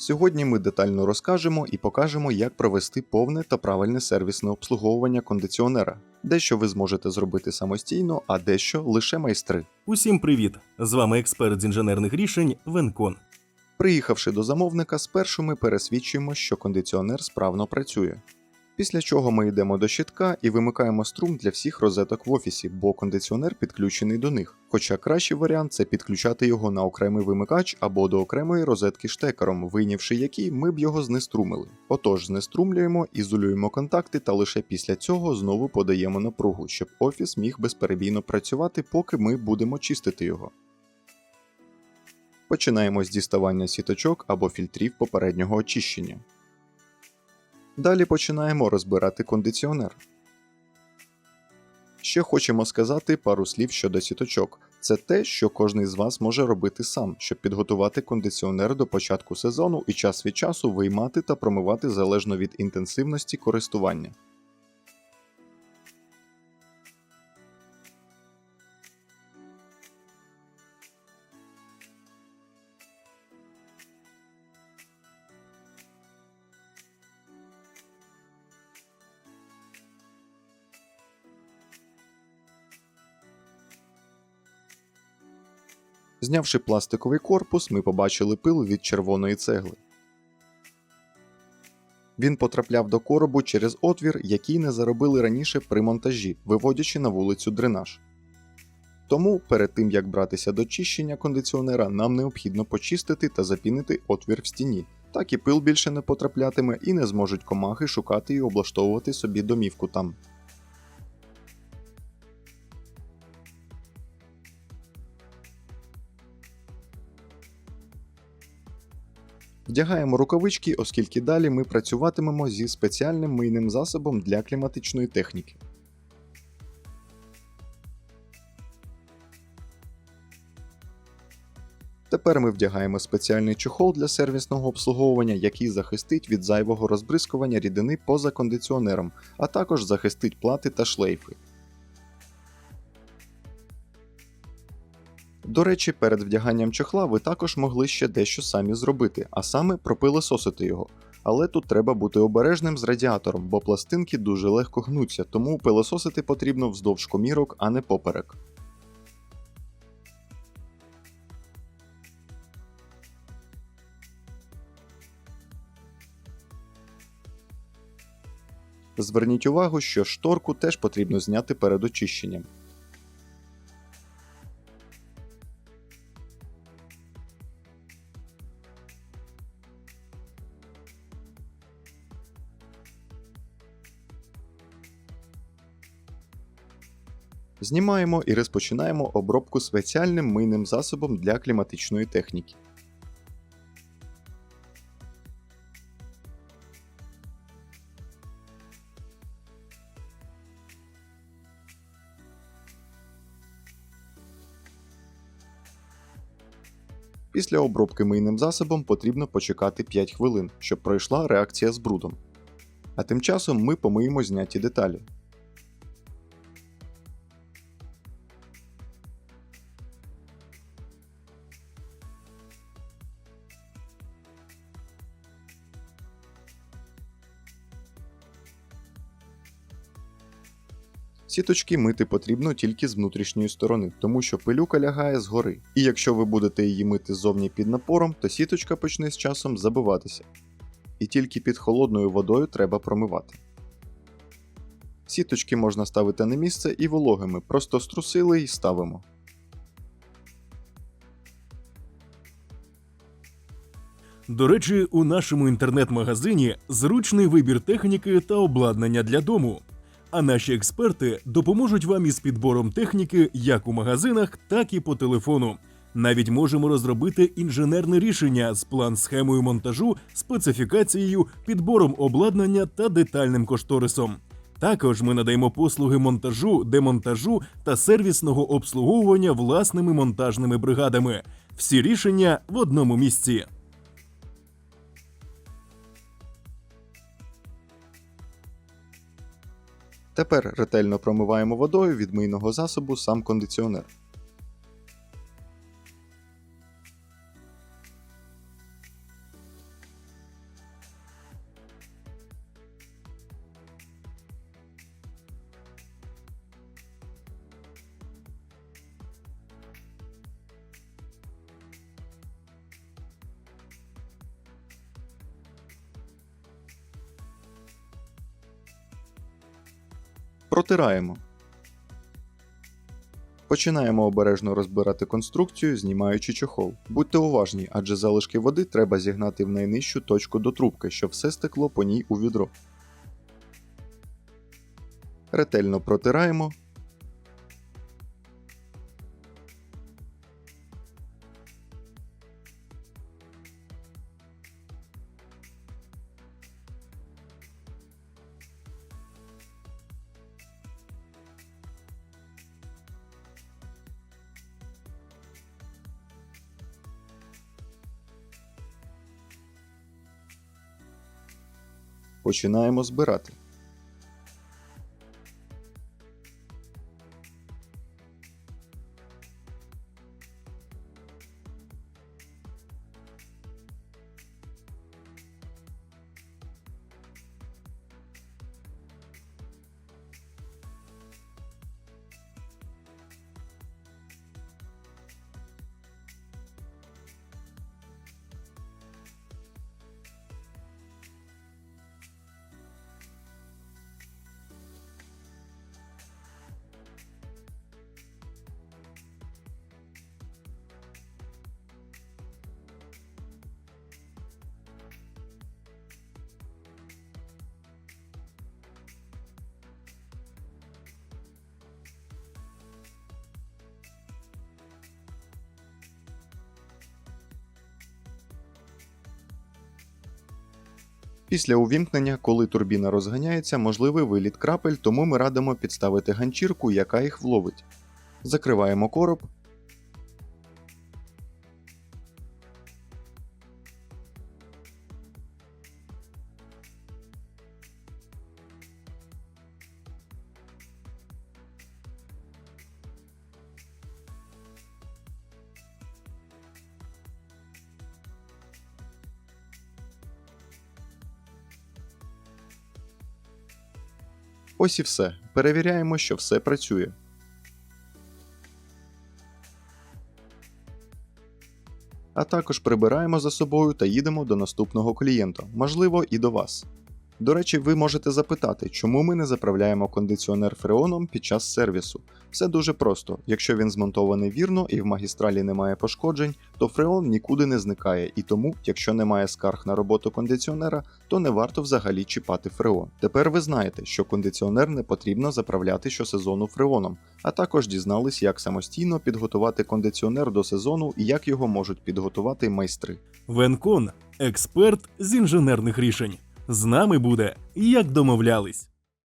Сьогодні ми детально розкажемо і покажемо, як провести повне та правильне сервісне обслуговування кондиціонера, дещо ви зможете зробити самостійно, а дещо лише майстри. Усім привіт! З вами експерт з інженерних рішень Венкон. Приїхавши до замовника, спершу ми пересвідчуємо, що кондиціонер справно працює. Після чого ми йдемо до щитка і вимикаємо струм для всіх розеток в офісі, бо кондиціонер підключений до них. Хоча кращий варіант це підключати його на окремий вимикач або до окремої розетки штекером, вийнявши який ми б його знеструмили. Отож, знеструмлюємо, ізолюємо контакти та лише після цього знову подаємо напругу, щоб офіс міг безперебійно працювати, поки ми будемо чистити його. Починаємо з діставання сіточок або фільтрів попереднього очищення. Далі починаємо розбирати кондиціонер. Ще хочемо сказати пару слів щодо сіточок. Це те, що кожен з вас може робити сам, щоб підготувати кондиціонер до початку сезону і час від часу виймати та промивати залежно від інтенсивності користування. Знявши пластиковий корпус, ми побачили пил від червоної цегли. Він потрапляв до коробу через отвір, який не заробили раніше при монтажі, виводячи на вулицю дренаж. Тому перед тим як братися до чищення кондиціонера, нам необхідно почистити та запінити отвір в стіні. Так і пил більше не потраплятиме і не зможуть комахи шукати і облаштовувати собі домівку там. Вдягаємо рукавички, оскільки далі ми працюватимемо зі спеціальним мийним засобом для кліматичної техніки. Тепер ми вдягаємо спеціальний чохол для сервісного обслуговування, який захистить від зайвого розбризкування рідини поза кондиціонером, а також захистить плати та шлейфи. До речі, перед вдяганням чохла ви також могли ще дещо самі зробити, а саме пропилесосити його. Але тут треба бути обережним з радіатором, бо пластинки дуже легко гнуться, тому пилососити потрібно вздовж комірок, а не поперек. Зверніть увагу, що шторку теж потрібно зняти перед очищенням. Знімаємо і розпочинаємо обробку спеціальним мийним засобом для кліматичної техніки. Після обробки мийним засобом потрібно почекати 5 хвилин, щоб пройшла реакція з брудом. А тим часом ми помиємо зняті деталі. Сіточки мити потрібно тільки з внутрішньої сторони, тому що пилюка лягає згори. І якщо ви будете її мити ззовні під напором, то сіточка почне з часом забиватися. І тільки під холодною водою треба промивати. Сіточки можна ставити на місце і вологими, просто струсили і ставимо. До речі, у нашому інтернет-магазині зручний вибір техніки та обладнання для дому. А наші експерти допоможуть вам із підбором техніки як у магазинах, так і по телефону. Навіть можемо розробити інженерне рішення з план-схемою монтажу, специфікацією, підбором обладнання та детальним кошторисом. Також ми надаємо послуги монтажу, демонтажу та сервісного обслуговування власними монтажними бригадами. Всі рішення в одному місці. Тепер ретельно промиваємо водою від мийного засобу сам кондиціонер. Протираємо. Починаємо обережно розбирати конструкцію, знімаючи чохол. Будьте уважні, адже залишки води треба зігнати в найнижчу точку до трубки, щоб все стекло по ній у відро. Ретельно протираємо. Починаємо збирати. Після увімкнення, коли турбіна розганяється, можливий виліт крапель, тому ми радимо підставити ганчірку, яка їх вловить. Закриваємо короб. Ось і все. Перевіряємо, що все працює. А також прибираємо за собою та їдемо до наступного клієнта, можливо, і до вас. До речі, ви можете запитати, чому ми не заправляємо кондиціонер фреоном під час сервісу. Все дуже просто. Якщо він змонтований вірно і в магістралі немає пошкоджень, то фреон нікуди не зникає, і тому, якщо немає скарг на роботу кондиціонера, то не варто взагалі чіпати фреон. Тепер ви знаєте, що кондиціонер не потрібно заправляти щосезону фреоном, а також дізнались, як самостійно підготувати кондиціонер до сезону і як його можуть підготувати майстри. Венкон експерт з інженерних рішень. З нами буде, як домовлялись.